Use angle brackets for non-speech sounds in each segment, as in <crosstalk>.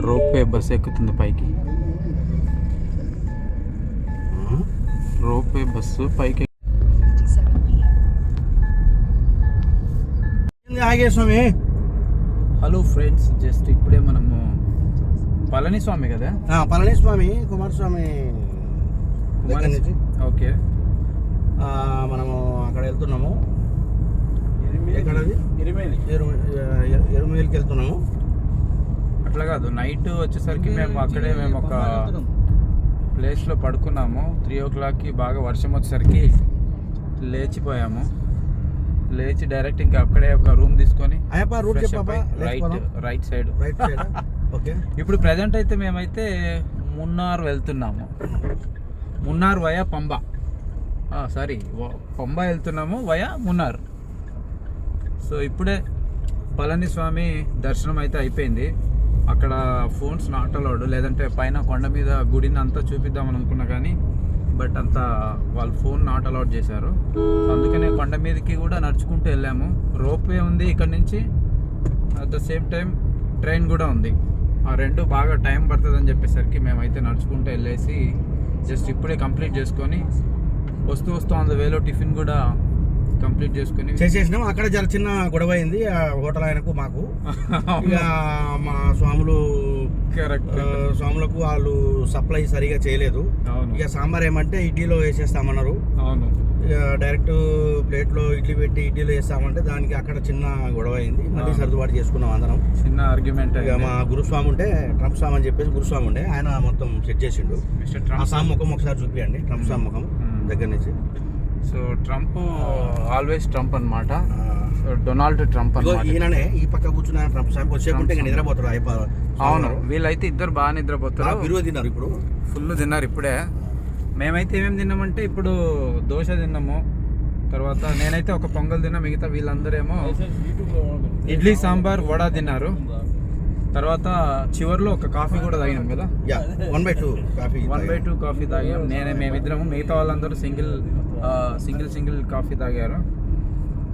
Rope way bus ఎక్కుతుంది పైకి. Rope way bus పైకి ఆగే స్వామి? హలో ఫ్రెండ్స్ జస్ట్ ఇప్పుడే మనము పళని స్వామి కదా? ఆ, పళనిస్వామి కుమారస్వామి దగ్గర నుంచి. ఓకే. ఆ, మనము అక్కడ వెళ్తున్నాము. ఎక్కడది? ఇరిమేలి ఎరు ఎరు- ఎరుమేలికి వెళ్తున్నాము. అట్లా కాదు. నైట్ వచ్చేసరికి మేము అక్కడే మేము ఒక ప్లేస్లో పడుకున్నాము. త్రీ ఓ క్లాక్కి బాగా వర్షం వచ్చేసరికి లేచిపోయాము. లేచి డైరెక్ట్ ఇంకా అక్కడే ఒక రూమ్ తీసుకొని route right right side right side okay. ఇప్పుడు ప్రజెంట్ అయితే మేమైతే మున్నార్ వెళ్తున్నాము. మున్నార్ వయా పంబ సారీ పంబ వెళ్తున్నాము వయా మున్నార్ సో ఇప్పుడే పళని స్వామి దర్శనం అయితే అయిపోయింది. అక్కడ ఫోన్స్ నాట్ అలౌడ్ లేదంటే పైన కొండ మీద గుడిని అంతా చూపిద్దాం అనుకున్నా కానీ బట్ అంతా వాళ్ళు ఫోన్ నాట్ అలౌడ్ చేశారు అందుకనే కొండ మీదకి కూడా నడుచుకుంటూ వెళ్ళాము. రోప్వే ఉంది ఇక్కడ నుంచి. At the same time train కూడా ఉంది. ఆ రెండు బాగా టైం పడుతుంది అని చెప్పేసరికి మేమైతే నడుచుకుంటూ వెళ్ళేసి జస్ట్ ఇప్పుడే కంప్లీట్ చేసుకొని వస్తూ వస్తూ ఆన్ ద వేలో టిఫిన్ కూడా కంప్లీట్ చేసుకొని చేసేసినాం. అక్కడ జర చిన్న గొడవ అయింది. ఆ హోటల్ ఆయనకు మాకు. ఇక మా స్వాములు స్వాములకు వాళ్ళు సప్లై సరిగా చేయలేదు. ఇక సాంబార్ ఏమంటే ఇడ్లీలో వేసేస్తామన్నారు. అవును. ఇక డైరెక్ట్ ప్లేట్లో ఇడ్లీ పెట్టి ఇడ్లీలో వేస్తామంటే దానికి అక్కడ చిన్న గొడవ అయింది. మళ్ళీ. సర్దుబాటు చేసుకున్నాం అందరం. చిన్న ఆర్గ్యుమెంట్ ఇక మా గురుస్వామి ఉంటే ట్రంప్ స్వామి అని చెప్పేసి గురుస్వామి ఉండే. ఆయన మొత్తం సెట్ చేసిండు. మిస్టర్ ఆ ట్రంప్ స్వామి ముఖం ఒకసారి చూపియండి. ట్రంప్ స్వామి ముఖం. దగ్గర నుంచి. So Trump always Trump so Donald Trump ఈయననే ఈ పక్క కూర్చున్న ట్రంప్ స్వామి వచ్చేకుంటే నిద్రపోతారు అవును వీళ్ళైతే ఇద్దరు బాగా నిద్రపోతారు. విలువ తిన్నారు ఇప్పుడు? ఫుల్ తిన్నారు ఇప్పుడే. మేమైతే ఏమేమి తిన్నామంటే ఇప్పుడు దోశ తిన్నాము. తర్వాత నేనైతే ఒక పొంగల్ తిన్నా మిగతా వీళ్ళందరేమో ఇడ్లీ సాంబార్ వడ తిన్నారు. తర్వాత చివర్లో ఒక కాఫీ కూడా తాగినాం కదా? Yeah one by two coffee one by two coffee తాగాం. నేనే మేమిద్దరము మిగతా వాళ్ళందరూ సింగిల్ సింగిల్ సింగిల్ కాఫీ తాగారు.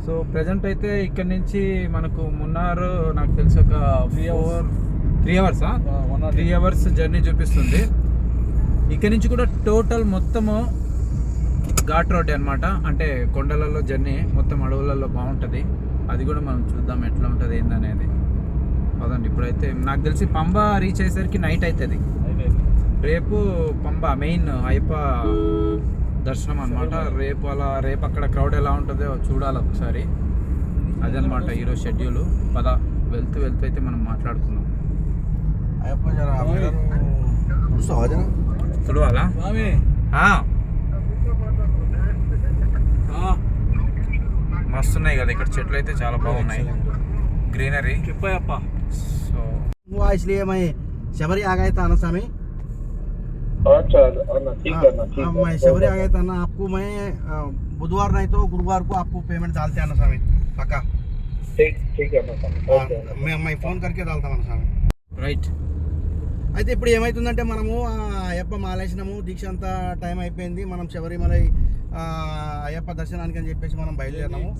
సో ప్రజెంట్ అయితే ఇక్కడ నుంచి మనకు మున్నార్ నాకు తెలిసి ఒక ఫోర్ త్రీ అవర్సా త్రీ అవర్స్ జర్నీ చూపిస్తుంది. ఇక్కడ నుంచి కూడా టోటల్ మొత్తము ఘాట్ రోడ్ అన్నమాట. అంటే కొండలలో జర్నీ మొత్తం అడవులలో బాగుంటుంది. అది కూడా మనం చూద్దాం ఎట్లా ఉంటుంది ఏందనేది. పదండి. ఇప్పుడైతే నాకు తెలిసి పంబ రీచ్ అయ్యేసరికి నైట్ అవుతుంది రేపు పంబ మెయిన్ అయ్యప్ప దర్శనం అన్నమాట. రేపు అలా రేపు అక్కడ క్రౌడ్ ఎలా ఉంటుందో చూడాలి ఒకసారి. అదనమాట ఈరోజు షెడ్యూల్ పద వెళ్తూ వెళ్తూ అయితే మనం మాట్లాడుకుందాం. చూడాలా మస్తు ఉన్నాయి కదా ఇక్కడ చెట్లు అయితే చాలా బాగున్నాయి. గ్రీనరీ చెప్పయ్యప్ప సో हुआ इसलिए मैं शबरी आ गया था ना स्वामी अच्छा अन्ना ठीक है अन्ना ठीक हाँ, है मैं शबरी आ गया था ना आपको मैं अ, बुधवार नहीं तो गुरुवार को आपको पेमेंट डालते हैं ना स्वामी पक्का ठीक ठीक है अन्ना हाँ, ओके मैं मैं ఫోన్ करके डालता మన స్వామి రైట్ అయితే ఇప్పుడు ఏమవుతుందంటే మనము ఆ, అయ్యప్ప మాలేసినాము దీక్ష అంతా టైం అయిపోయింది మనం శబరిమల ఆ, అయ్యప్ప దర్శనానికి అని చెప్పేసి మనం బయలుదేరినాము.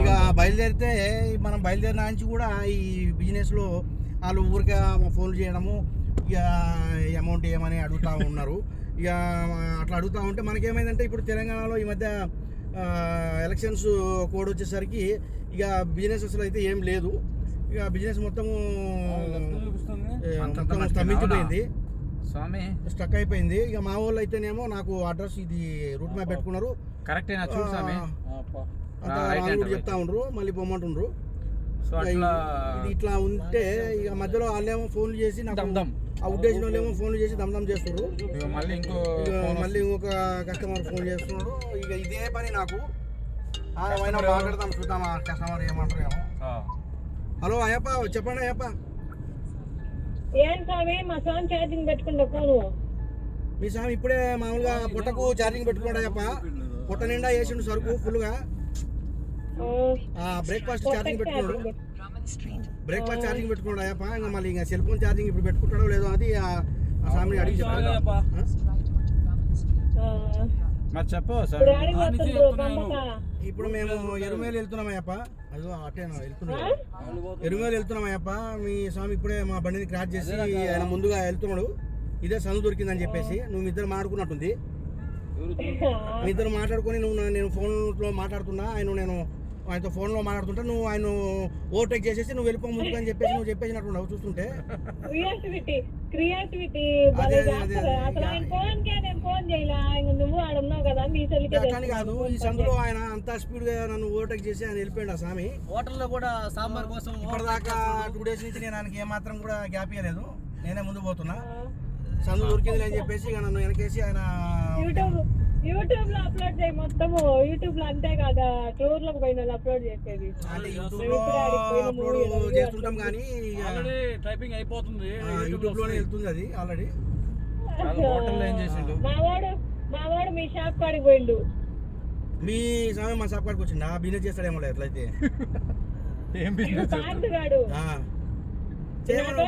ఇక బయలుదేరితే మనం బయలుదేరిన నుంచి కూడా ఈ బిజినెస్లో వాళ్ళు ఊరికే ఫోన్లు చేయడము ఇక అమౌంట్ ఏమని అడుగుతూ ఉన్నారు. ఇక అట్లా అడుగుతూ ఉంటే మనకేమైందంటే ఇప్పుడు తెలంగాణలో ఈ మధ్య ఆ, ఎలక్షన్స్ కోడ్ వచ్చేసరికి ఇక బిజినెస్ అసలు అయితే ఏం లేదు. ఇక బిజినెస్ మొత్తము మొత్తం. స్తంభించిపోయింది. స్వామి. స్టక్ అయిపోయింది. ఇక మా వాళ్ళు అయితేనేమో నాకు అడ్రస్ ఇది రూట్ మ్యాప్ పెట్టుకున్నారు. కరెక్టేనా చూడు స్వామి. చెప్తా ఉండ్రు మళ్ళీ పొమ్మంటుండ్రు. సో అట్లా ఇట్లా ఉంటే ఇక మధ్యలో వాళ్ళేమో ఫోన్లు చేసి నాకు. ఆ ఉద్దేశం వాళ్ళేమో ఫోన్లు చేసి దమ్దం చేస్తున్నారు ఇక మళ్ళీ ఇంకో మళ్ళీ ఇంకొక కస్టమర్ ఫోన్ చేస్తున్నాడు. ఇక ఇదే పని నాకు? మాట్లాడదాం చూద్దాం కస్టమర్ ఏమంటారు ఏమో. హలో అయ్యప్ప చెప్పండి అయ్యప్ప. ఏం స్వామి మా స్వామి ఛార్జింగ్ పెట్టుకుంటా ఫోను మీ స్వామి ఇప్పుడే మామూలుగా పుట్టకు ఛార్జింగ్ పెట్టుకున్నాడు అయ్యప్ప పుట్ట నిండా వేసిండు సరుకు ఫుల్గా బ్రేక్ఫాస్ట్ ఛార్జింగ్ పెట్టుకున్నాడు. బ్రేక్ఫాస్ట్ ఛార్జింగ్ పెట్టుకున్నాడు అయ్యప్ప ఇంకా మళ్ళీ ఇంకా సెల్ ఫోన్ ఛార్జింగ్ ఇప్పుడు పెట్టుకుంటాడో లేదో అది ఆ స్వామిని అడిగి చెప్పాలి మరి చెప్పు ఇప్పుడు మేము ఎరుమేలు వెళ్తున్నాం అయ్యప్ప అదిగో అటే వెళ్తున్నాడు. ఎరుమేలు వెళ్తున్నాం అయ్యప్ప. మీ స్వామి ఇప్పుడే మా బండిని క్రాచ్ చేసి ఆయన ముందుగా వెళ్తున్నాడు. ఇదే సందు దొరికిందని చెప్పేసి నువ్వు ఇద్దరు మాట్లాడుకున్నట్టుంది. మీ ఇద్దరు మాట్లాడుకొని నువ్వు నేను ఫోన్లో మాట్లాడుతున్నా ఆయన నేను ఆయనతో ఫోన్లో మాట్లాడుతుంటే నువ్వు ఆయన ఓవర్టేక్ చేసేసి నువ్వు వెళ్ళిపో ముందుకు అని చెప్పేసి నువ్వు చెప్పేసినట్టున్నావు చూస్తుంటే. క్రియేటివిటీ అదే, అదే. అసలు ఆయన ఫోన్ కే నేను ఫోన్ చేయలే. ఇంక నువ్వు ఆడ ఉన్నావు కదా కానీ కాదు. ఈ సందులో ఆయన అంత స్పీడ్గా నన్ను ఓవర్టేక్ చేసి ఆయన వెళ్ళిపోయాడు ఆ స్వామి. హోటల్లో కూడా సాంబార్ కోసం ఇప్పటిదాకా టూ డేస్ నుంచి నేను ఆయనకి ఏమాత్రం కూడా గ్యాప్ ఇవ్వలేదు నేనే ముందు పోతున్నా. సందు దొరికింది అని చెప్పేసి ఇక నన్ను వెనకేసి ఆయన యూట్యూబ్ యూట్యూబ్లో అప్లోడ్ చేయి మొత్తము. యూట్యూబ్లో అంతే కదా. టూర్లకు పోయిన అప్లోడ్ చేసేది. అంటే అప్లోడ్ చేస్తుంటాం కానీ టైపింగ్ అయిపోతుంది. ఆ, యూట్యూబ్లోనే వెళ్తుంది అది ఆల్రెడీ. హోటల్లో ఏం చేసిండు? మా వాడు మా వాడు మీ షాప్ కాడికి పోయిండు. మీ సమయం మా షాప్ కాడికి వచ్చిందా బిజినెస్ చేస్తాడేమో ఎట్లయితే ఏం బిజినెస్ ఆ. పార్ట్ గాడు చేయమను. నాతోటి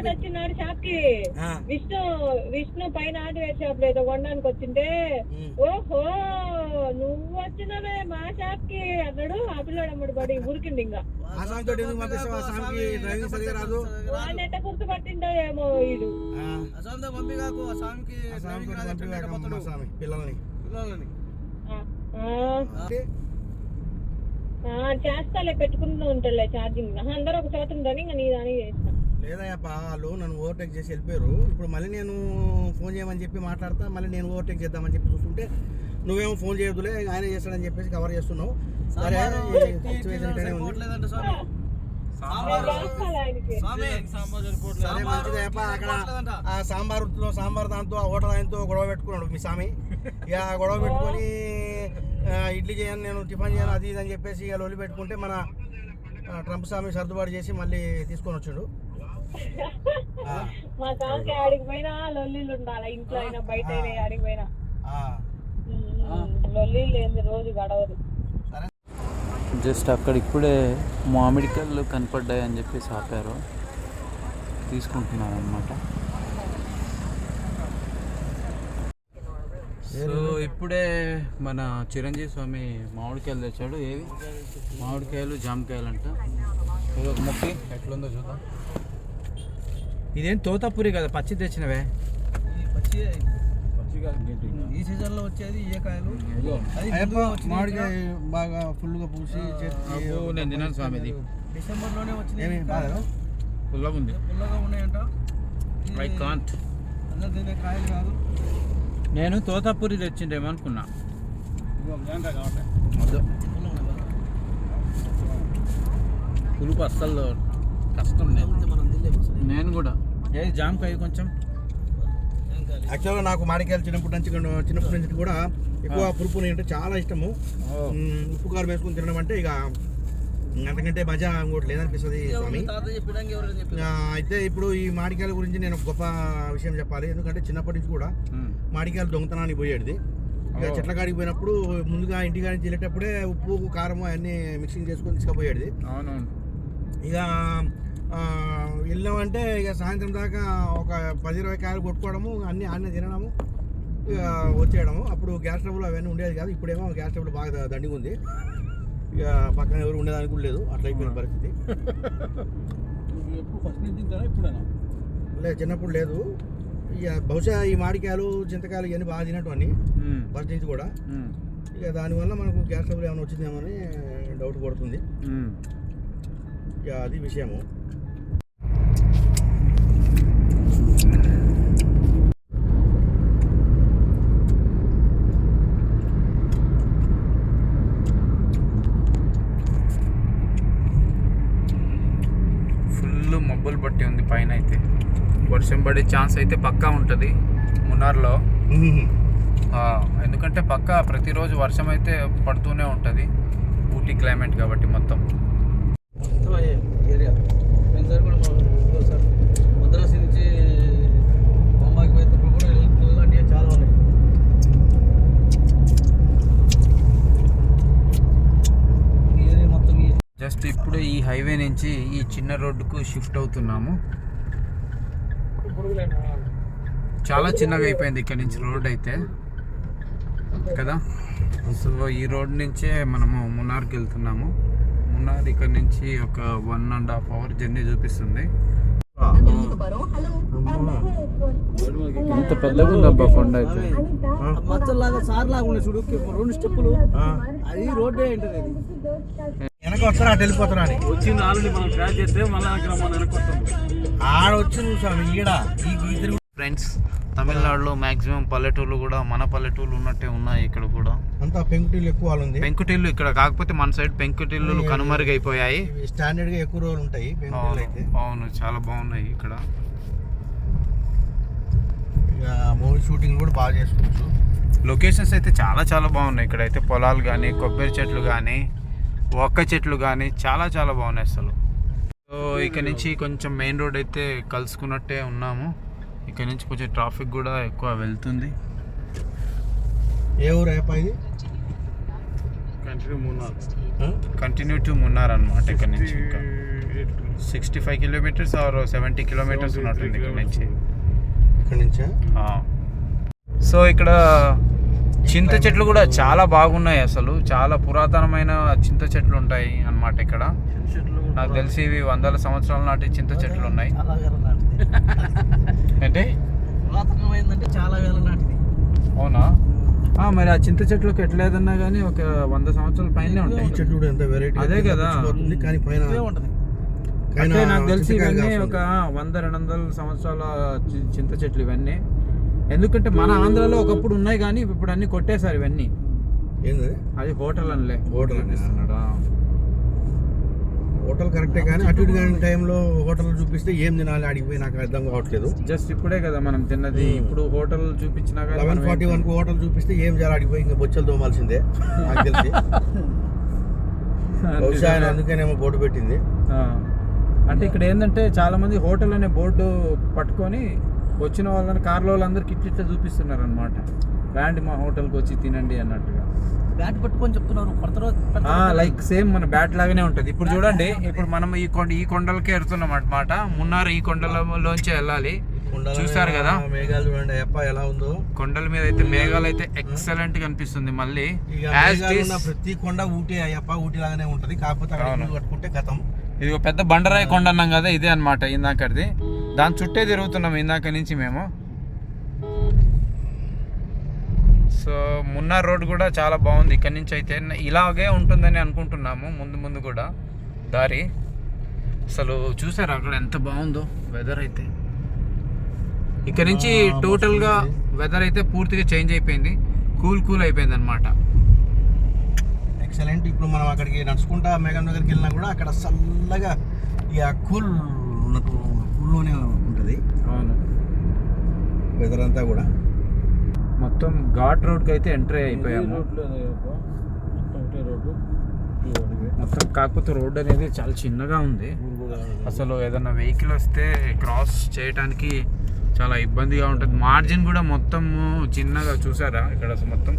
వచ్చినాడు షాప్కి. విష్ణు విష్ణు పైన హార్డ్వేర్ షాప్లో ఏదో కొనడానికి వచ్చింటే. ఓహో నువ్వు వచ్చినవే మా షాప్కి అన్నాడు. ఆ పిల్లాడు అమ్మడు పడి ఉరికింది ఇంకా. ఎట్ట గుర్తుపట్టిండో ఏమో వీడు. పిల్లల్ని. పిల్లలని. ఆ, ఆ, అంటే ఆ, చేస్తాలే పెట్టుకుంటూ ఉంటాలే ఛార్జింగ్ అందరూ ఒక చోట ఉందని ఇంకా నీ దానికి చేసిన లేదయ్యప్ప వాళ్ళు నన్ను ఓవర్టేక్ చేసి వెళ్ళిపోయారు. ఇప్పుడు మళ్ళీ నేను ఫోన్ చేయమని చెప్పి మాట్లాడతా మళ్ళీ నేను ఓవర్టేక్ చేద్దామని చెప్పి చూస్తుంటే నువ్వేమో ఫోన్ చేయదులే ఆయన చేస్తాడని చెప్పేసి కవర్ చేస్తున్నావు. సరే అక్కడ ఆ సాంబార్లో సాంబార్ దాంతో ఆ హోటల్ ఆయనతో గొడవ పెట్టుకున్నాడు మీ స్వామి. ఇక ఆ గొడవ పెట్టుకొని ఇడ్లీ చేయను నేను టిఫిన్ చేయను అది ఇది అని చెప్పేసి ఇక లొల్లి పెట్టుకుంటే మన ట్రంప్ స్వామి సర్దుబాటు చేసి మళ్ళీ తీసుకొని వచ్చాడు. <laughs> మా సాంకి ఆడికి పోయినా లొల్లీలు ఉండాలి. ఇంట్లో అయినా బయట అయినా ఆడికి పోయినా లొల్లీలు లేని రోజు గడవదు. జస్ట్ అక్కడ ఇప్పుడే మామిడికాయలు కనపడ్డాయి అని చెప్పేసి ఆపారు. తీసుకుంటున్నాను అనమాట సో ఇప్పుడే మన చిరంజీవి స్వామి మామిడికాయలు తెచ్చాడు. ఏవి? మామిడికాయలు జామకాయలు అంట ఇది ఒక మొక్కి ఎట్లుందో చూద్దాం. ఇదేం తోతాపురి కదా పచ్చి తెచ్చినవే? ఈ పచ్చి పచ్చిగా ఈ సీజన్లో వచ్చేది ఏ కాయలు? మామిడికాయ బాగా ఫుల్గా పూసి నేను తిన్నాను స్వామి ఇది డిసెంబర్లోనే వచ్చినాయి ఏమి ఈ బాగా? కాయలు. పుల్లగా ఉంది. పుల్లగా ఉన్నాయంట. I can't. అందరు తినే కాయలు కాదు. నేను తోతాపురి తెచ్చిండేమో అనుకున్నా. వద్దు. పులుపు అస్సలు కష్టం అసలు. నేను కూడా. ఏ జామకాయ కొంచెం. యాక్చువల్గా నాకు మామిడికాయలు చిన్నప్పటి నుంచి చిన్నప్పటి నుంచి కూడా ఎక్కువ పురుపు అంటే చాలా ఇష్టము. ఉప్పు కారం వేసుకుని తినడం అంటే ఇక అంతకంటే మజా ఇంకోటి లేదనిపిస్తుంది స్వామి. అయితే ఇప్పుడు ఈ మామిడికాయల గురించి నేను ఒక గొప్ప విషయం చెప్పాలి. ఎందుకంటే చిన్నప్పటి నుంచి కూడా మ్మ్. మామిడికాయలు దొంగతనానికి పోయేది ఇక. చెట్ల కాడికి పోయినప్పుడు ముందుగా ఇంటికాడి నుంచి వెళ్ళేటప్పుడే ఉప్పు కారం అన్నీ మిక్సింగ్ చేసుకొని తీసుకుపోయేది ఇక వెళ్ళామంటే ఇక సాయంత్రం దాకా ఒక పది ఇరవై కాయలు కొట్టుకోవడము అన్నీ అన్నీ తినడము ఇక వచ్చేయడము. అప్పుడు గ్యాస్ ట్రబుల్ అవన్నీ ఉండేది కాదు. ఇప్పుడేమో గ్యాస్ ట్రబుల్ బాగా దండిగా ఉంది. ఇక పక్కన ఎవరు ఉండేదానికి కూడా లేదు. అట్లా అయిపోయిన పరిస్థితి. లేదు చిన్నప్పుడు లేదు. ఇక బహుశా ఈ మామిడికాయలు చింతకాయలు ఇవన్నీ బాగా తినట్టు అన్ని. మ్మ్. ఫస్ట్ నుంచి కూడా. ఇక దానివల్ల మనకు గ్యాస్ ట్రబుల్ ఏమైనా వచ్చిందేమో అని డౌట్ కొడుతుంది. ఇక అది విషయము. ఫుల్ మబ్బులు పట్టి ఉంది పైన అయితే వర్షం పడే ఛాన్స్ అయితే పక్కా ఉంటుంది మున్నార్లో. ఎందుకంటే పక్కా ప్రతిరోజు వర్షం అయితే పడుతూనే ఉంటుంది. ఊటీ క్లైమేట్ కాబట్టి మొత్తం ఏరియా పోయినసారి కూడా మా సార్ మద్రాసు నుంచి బొంబాయికి పోయినప్పుడు కూడా ఇలాంటివి చాలా ఉన్నాయి ఈ ఏరియా మొత్తం ఈ జస్ట్ ఇప్పుడు ఈ హైవే నుంచి ఈ చిన్న రోడ్డుకు షిఫ్ట్ అవుతున్నాము. చాలా చిన్నగా అయిపోయింది ఇక్కడ నుంచి రోడ్ అయితే. కదా? సో ఈ రోడ్ నుంచే మనము మున్నార్కి వెళ్తున్నాము. మున్నార్ ఇక్కడ నుంచి ఒక one and half hour journey చూపిస్తుంది. ఇంత పెద్దగా ఉంది అబ్బా కొండ అయితే. మచ్చల్లాగా సార్ లాగా చూడు. రెండు స్టెప్పులు. అది రోడ్డే ఏంటది వెనక వస్తారా అటు వెళ్ళిపోతారా అని. వచ్చింది ఆల్రెడీ మనం క్రాష్ చేస్తే మళ్ళీ అక్కడ మనం వెనకొస్తాం ఆడ వచ్చి ఈడ ఈ తిరుగు ఫ్రెండ్స్ తమిళనాడులో మాక్సిమం పల్లెటూళ్ళు కూడా మన పల్లెటూళ్ళు ఉన్నట్టే ఉన్నాయి ఇక్కడ కూడా. అంతా పెంకుటీలు ఎక్కువ ఉంది. పెంకుటిల్లు ఇక్కడ కాకపోతే మన సైడ్ పెంకుటిల్లు కనుమరుగైపోయాయి. ఇవి స్టాండర్డ్గా ఎక్కువ రోజులు ఉంటాయి అవును అయితే. అవును చాలా బాగున్నాయి ఇక్కడ. ఇక మూవీ షూటింగ్ కూడా బాగా చేసుకోవచ్చు. లొకేషన్స్ అయితే చాలా చాలా బాగున్నాయి. ఇక్కడ అయితే పొలాలు కానీ కొబ్బరి చెట్లు కానీ ఒక్క చెట్లు కానీ చాలా చాలా బాగున్నాయి అసలు. సో ఇక్కడ నుంచి కొంచెం మెయిన్ రోడ్ అయితే కలుసుకున్నట్టే ఉన్నాము. ఇక్కడ నుంచి కొంచెం ట్రాఫిక్ కూడా ఎక్కువ వెళ్తుంది. ఏ ఊరు అయిపోయి ఇది? కంటిన్యూ మూడున్నర ఆ? కంటిన్యూ టు మున్నార్ అనమాట ఇక్కడ నుంచి ఇంకా. Sixty five kilometres or seventy kilometres ఉన్నట్టుంది ఇక్కడ నుంచి. ఇక్కడ నుంచా? ఆ. సో ఇక్కడ చింత చెట్లు కూడా చాలా బాగున్నాయి అసలు. చాలా పురాతనమైన చింత చెట్లు ఉంటాయి అన్నమాట ఇక్కడ. నాకు తెలిసి ఇవి వందల సంవత్సరాల నాటి చింత చెట్లు ఉన్నాయి. అంటే అవునా? ఆ, మరి ఆ చింత చెట్లకు ఎట్లేదన్నా కానీ ఒక వంద సంవత్సరాల పైనే ఉంటాయి. చెట్లు ఎంత వెరైటీ అదే కదా. కానీ పైన నాకు తెలిసి ఇవన్నీ. ఒక వంద రెండు వందల సంవత్సరాల చింత చెట్లు ఇవన్నీ. ఎందుకంటే మన ఆంధ్రాలో ఒకప్పుడు ఉన్నాయి కానీ ఇప్పుడు అన్ని కొట్టేశారు ఇవన్నీ. ఏంది? అది హోటల్ అనిలే. హోటల్ హోటల్ కరెక్టే కానీ అటు ఇటు కానీ టైంలో హోటల్ చూపిస్తే ఏం తినాలి అడిగి పోయి నాకు అర్థం కావట్లేదు. జస్ట్ ఇప్పుడే కదా మనం తిన్నది. ఇప్పుడు హోటల్ చూపించినా లెవెన్ ఫార్టీ ఏం వన్ హోటల్ చూపిస్తే ఏం చేయాలి అడిగిపోయి ఇంకా బొచ్చలు తోమాల్సిందే. నాకు తెలిసి. తిన్నాం. <laughs> బహుశా ఆయన అందుకేనేమో బోర్డు పెట్టింది. అంటే ఇక్కడ ఏంటంటే చాలా మంది హోటల్ అనే బోర్డు పట్టుకొని వచ్చిన వాళ్ళని కార్లో వాళ్ళందరికి ఇట్లా ఇట్లా చూపిస్తున్నారు అనమాట రండి మా హోటల్కి వచ్చి తినండి అన్నట్టుగా. బ్యాట్ పట్టుకొని చెప్తున్నారు లైక్ సేమ్ మన బ్యాట్ లాగానే ఉంటది. ఇప్పుడు చూడండి ఇప్పుడు మనం ఈ కొండ ఈ కొండలకే ఎడుతున్నాం అన్నమాట. మున్నార్ ఈ కొండలలోంచి వెళ్ళాలి. మీద కదా? మేఘాలు చూడండి. అప్ప ఎలా ఉందో. కొండల మీద అయితే మేఘాలు అయితే ఎక్సలెంట్ కనిపిస్తుంది మళ్ళీ. ప్రతి కొండ ఊటీ అయ్యప్ప ఊటీ లాగానే ఉంటది. కాకపోతే కట్టుకుంటే గతం ఇది ఒక పెద్ద బండరాయి కొండ అన్నాం కదా ఇదే అనమాట ఇందాకది దాని చుట్టే తిరుగుతున్నాం ఇందాక నుంచి మేము. సో మున్నార్ రోడ్ కూడా చాలా బాగుంది. ఇక్కడ నుంచి అయితే ఇలాగే ఉంటుందని అనుకుంటున్నాము. ముందు ముందు కూడా దారి. అసలు చూసారు అక్కడ ఎంత బాగుందో వెదర్ అయితే. ఇక్కడ నుంచి టోటల్గా. వెదర్ అయితే పూర్తిగా చేంజ్ అయిపోయింది. కూల్ కూల్ అయిపోయింది అనమాట ఎక్సలెంట్ ఇప్పుడు మనం అక్కడికి నడుచుకుంటా మేఘం దగ్గరికి వెళ్ళినా కూడా అక్కడ చల్లగా ఇక కూల్ ఉన్నట్టు కూల్లోనే ఉంటుంది. అవును. వెదర్ అంతా కూడా. మొత్తం ఘాట్ రోడ్కి అయితే ఎంట్రీ అయిపోయాము. మొత్తం కాకపోతే రోడ్ అనేది చాలా చిన్నగా ఉంది. అసలు ఏదైనా వెహికల్ వస్తే క్రాస్ చేయడానికి చాలా ఇబ్బందిగా ఉంటుంది. మార్జిన్ కూడా మొత్తం చిన్నగా చూసారా? ఇక్కడ అసలు మొత్తం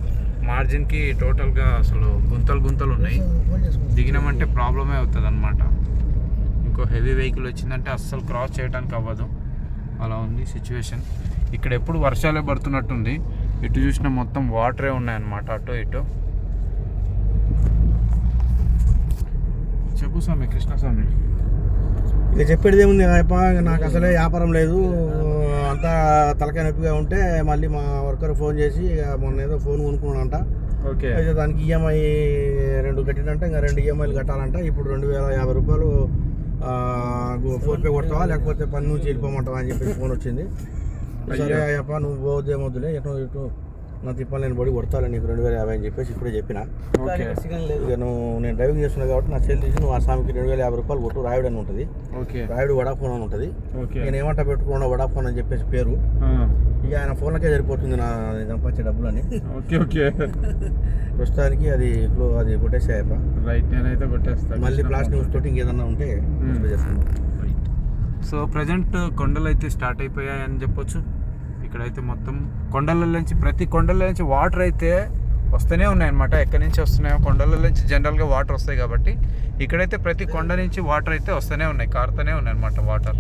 మార్జిన్కి టోటల్గా అసలు గుంతలు గుంతలు ఉన్నాయి. దిగినామంటే ప్రాబ్లమే అవుతుంది అనమాట ఇంకో హెవీ వెహికల్ వచ్చిందంటే అస్సలు క్రాస్ చేయడానికి అవ్వదు. అలా ఉంది సిచ్యువేషన్. ఇక్కడ ఎప్పుడు వర్షాలే పడుతున్నట్టుంది. ఇటు చూసినా మొత్తం వాటరే ఉన్నాయన్నమాట అటు ఇటు. చెప్పు స్వామి కృష్ణస్వామి. ఇక చెప్పేది ఏముంది నాకు అసలే వ్యాపారం లేదు. అంతా తలకాయ నొప్పిగా ఉంటే మళ్ళీ మా వర్కర్ ఫోన్ చేసి మొన్న ఏదో ఫోన్ కొనుక్కున్నానంట ఓకే. అయితే దానికి ఈఎంఐ రెండు కట్టినంట ఇంకా రెండు ఈఎంఐలు కట్టాలంట. ఇప్పుడు రెండు వేల యాభై రూపాయలు ఫోన్పే కొడతావా? లేకపోతే పని నుంచి వెళ్ళిపోమంటావా అని చెప్పేసి ఫోన్ వచ్చింది. సరే అయ్యప్ప నువ్వు పోతే మొద్దులే ఎటు ఇటు నా తిప్పలు నేను పడి కొడతాను నీకు రెండు వేల యాభై అని చెప్పేసి ఇప్పుడే చెప్పిన. ఓకే. ఇక నువ్వు నేను డ్రైవింగ్ చేస్తున్నా కాబట్టి నా సెల్ తీసి నువ్వు ఆ స్వామికి రెండు వేల యాభై రూపాయలు కొట్టు రాయుడు అని ఉంటుంది. ఓకే. రాయుడు వడాఫోన్ అని ఉంటుంది. ఓకే. నేను ఏమంటా పెట్టుకున్నా వడాఫోన్ అని చెప్పేసి పేరు. ఇక ఆయన ఫోన్లకే సరిపోతుంది నా సంపాదించే డబ్బులని ఓకే ఓకే. ప్రస్తుతానికి అది అది కొట్టేసాయప్ప రైట్ నేనైతే కొట్టేస్తాను మళ్ళీ ప్లాస్ న్యూస్ తోటి ఇంకేదన్నా ఉంటే. చేస్తాను. సో ప్రజెంట్ కొండలు అయితే స్టార్ట్ అయిపోయాయి అని చెప్పొచ్చు. ఇక్కడైతే మొత్తం కొండల నుంచి ప్రతి కొండల నుంచి వాటర్ అయితే వస్తూనే ఉన్నాయన్నమాట. ఎక్కడి నుంచి వస్తున్నాయో కొండల నుంచి జనరల్గా వాటర్ వస్తాయి కాబట్టి ఇక్కడైతే ప్రతి కొండ నుంచి వాటర్ అయితే వస్తూనే ఉన్నాయి. కారుతూనే ఉన్నాయి అనమాట వాటర్